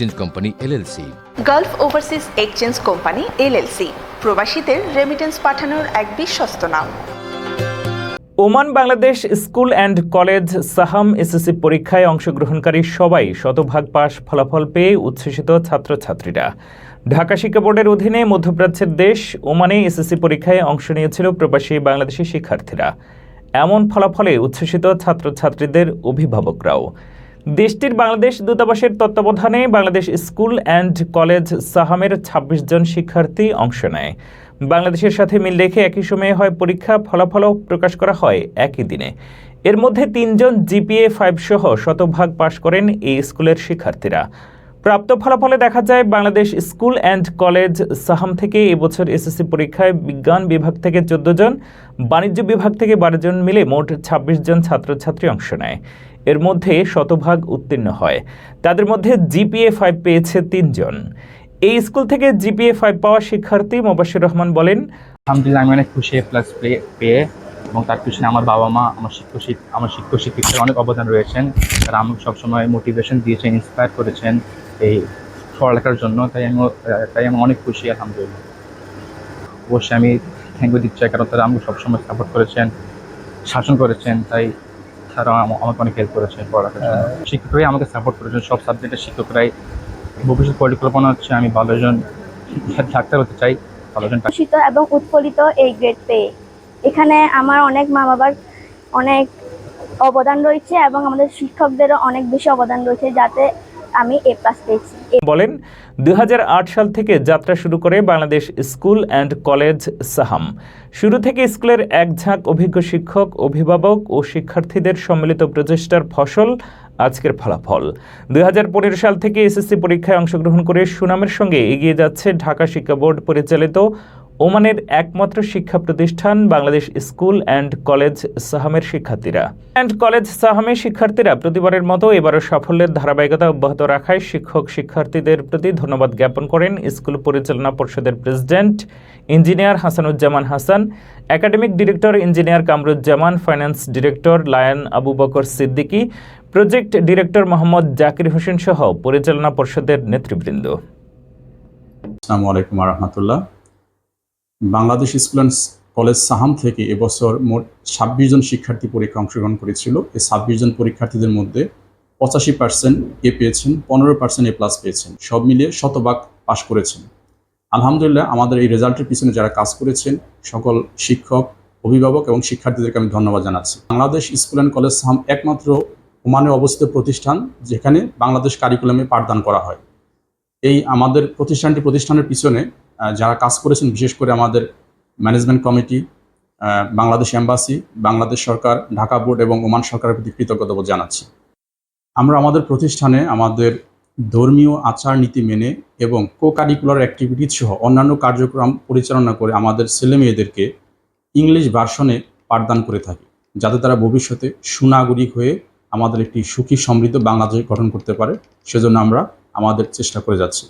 Change company LLC Gulf overseas exchange company LLC প্রবাসীদের remittance পাঠানোর এক বিশ্বস্ত নাম। Oman Bangladesh school and college Saham SSC পরীক্ষায় অংশগ্রহণকারী সবাই শতভাগ পাশ ফলাফল পেয়ে উচ্ছ্বসিত ছাত্রছাত্রীরা। ঢাকা শিক্ষা বোর্ডের অধীনে মধ্যপ্রাচ্যের দেশ ওমানে এসএসসি পরীক্ষায় অংশ নিয়েছিল প্রবাসী বাংলাদেশি শিক্ষার্থীরা। এমন ফলাফলে উচ্ছ্বসিত ছাত্রছাত্রীদের অভিভাবকরাও। দেশটির বাংলাদেশ দূতাবাসের তত্ত্বাবধানে বাংলাদেশ স্কুল অ্যান্ড কলেজ সাহামের ২৬ জন শিক্ষার্থী অংশ নেয়। বাংলাদেশের সাথে মিল রেখে একই সময়ে হয় পরীক্ষা, ফলাফলও প্রকাশ করা হয় একই দিনে। এর মধ্যে তিনজন জিপিএ ফাইভ সহ শতভাগ পাশ করেন এই স্কুলের শিক্ষার্থীরা। প্রাপ্ত ফলাফলে দেখা যায়, Bangladesh school and college Saham থেকে এবছর এসএসসি পরীক্ষায় বিজ্ঞান বিভাগ থেকে চোদ্দ জন, বাণিজ্য বিভাগ থেকে বারো জন মিলে মোট ২৬ জন ছাত্রছাত্রী অংশ নেয়। এর মধ্যে শতভাগ উত্তীর্ণ হয়। তাদের মধ্যে জিপিএ ফাইভ পেয়েছে তিনজন এই স্কুল থেকে জিপিএ ফাইভ পাওয়া শিক্ষার্থী মোবাশির রহমান বলেন আমি অনেক খুশি প্লাস পেয়ে এবং তার পিছনে আমার বাবা মা, আমার শিক্ষক আমার শিক্ষক শিক্ষিকার অনেক অবদান রয়েছেন। তারা আমাকে সবসময় মোটিভেশন দিয়েছেন ইন্সপায়ার করেছেন। এই পড়ালেখার জন্য, তাই আমি তাই আমি অনেক খুশি, আলহামদুলিল্লাহ। অবশ্যই আমি থ্যাংক ইউ দিচ্ছি, কারণ তারা আমাকে সবসময় সাপোর্ট করেছেন, শাসন করেছেন, তাই তারা আমাকে অনেক হেল্প করেছেন পড়ালেখার শিক্ষকরাই আমাকে সাপোর্ট করেছেন, সব সাবজেক্টের শিক্ষকরাই। ভবিষ্যৎ পরিকল্পনা হচ্ছে আমি ভালো একজন ডাক্তার হতে চাই, ভালো একজন খুশিত এবং উৎফুল্লিত এই গ্রেড পেয়ে। এখানে আমার অনেক মা বাবার অনেক অবদান রয়েছে এবং আমাদের শিক্ষকদেরও অনেক বেশি অবদান রয়েছে, যাতে আমি এ প্লাস পেয়েছি। বলেন দু হাজার আট সাল থেকে যাত্রা শুরু করে Bangladesh school and college Saham. শুরু থেকে স্কুলের এক ঝাঁক অভিজ্ঞ শিক্ষক, অভিভাবক ও শিক্ষার্থীদের সম্মিলিত প্রচেষ্টার ফসল আজকের ফলাফল। দুই হাজার পনেরো সাল থেকে এসএসসি পরীক্ষায় অংশগ্রহণ করে সুনামের সঙ্গে এগিয়ে যাচ্ছে ঢাকা শিক্ষা বোর্ড পরিচালিত ওমানের একমাত্র শিক্ষা প্রতিষ্ঠান বাংলাদেশ স্কুল অ্যান্ড কলেজ সাহামের শিক্ষার্থীরা। অ্যান্ড কলেজ সাহামের শিক্ষার্থীরা প্রতিবারের মতো এবারও সাফল্যের ধারাবাহিকতা অব্যাহত রাখায় শিক্ষক শিক্ষার্থীদের প্রতি ধন্যবাদ জ্ঞাপন করেন স্কুল পরিচালনা পরিষদের president engineer Hasanuzzaman Hasan, academic director engineer Kamruzzaman, finance director lion Abu Bakr Siddiqui, project director Mohammad Zakir Hossain সহ পরিচালনা পরিষদের নেতৃবৃন্দ। আসসালামু আলাইকুম রহমতুল্লাহ। Bangladesh school and college Saham থেকে এবছর মোট ছাব্বিশ জন শিক্ষার্থী পরীক্ষা অংশগ্রহণ করেছিল। এই ছাব্বিশ জন পরীক্ষার্থীদের মধ্যে পঁচাশি পার্সেন্ট এ পেয়েছেন, পনেরো পার্সেন্ট এ প্লাস পেয়েছেন। সব মিলিয়ে শতভাগ পাশ করেছেন। আলহামদুলিল্লাহ, আমাদের এই রেজাল্টের পিছনে যারা কাজ করেছেন, সকল শিক্ষক, অভিভাবক এবং শিক্ষার্থীদেরকে আমি ধন্যবাদ জানাচ্ছি। Bangladesh school and college Saham একমাত্র ওমানে অবস্থিত প্রতিষ্ঠান, যেখানে বাংলাদেশ কারিকুলামে পাঠদান করা হয়। এই আমাদের প্রতিষ্ঠানটি, প্রতিষ্ঠানের পিছনে যারা কাজ করেছেন, বিশেষ করে আমাদের management committee Bangladesh embassy Bangladesh সরকার, ঢাকা বোর্ড এবং ওমান সরকারের প্রতি কৃতজ্ঞতা জানাচ্ছি। আমরা আমাদের প্রতিষ্ঠানে আমাদের ধর্মীয় আচার নীতি মেনে এবং কো কারিকুলার অ্যাক্টিভিটিজ সহ অন্যান্য কার্যক্রম পরিচালনা করে আমাদের ছেলে মেয়েদেরকে ইংলিশ ভার্সনে পাঠদান করে থাকি, যাতে তারা ভবিষ্যতে সুনাগরিক হয়ে আমাদের একটি সুখী সমৃদ্ধ বাংলাদেশ গঠন করতে পারে। সেজন্য আমরা আমাদের চেষ্টা করে যাচ্ছি।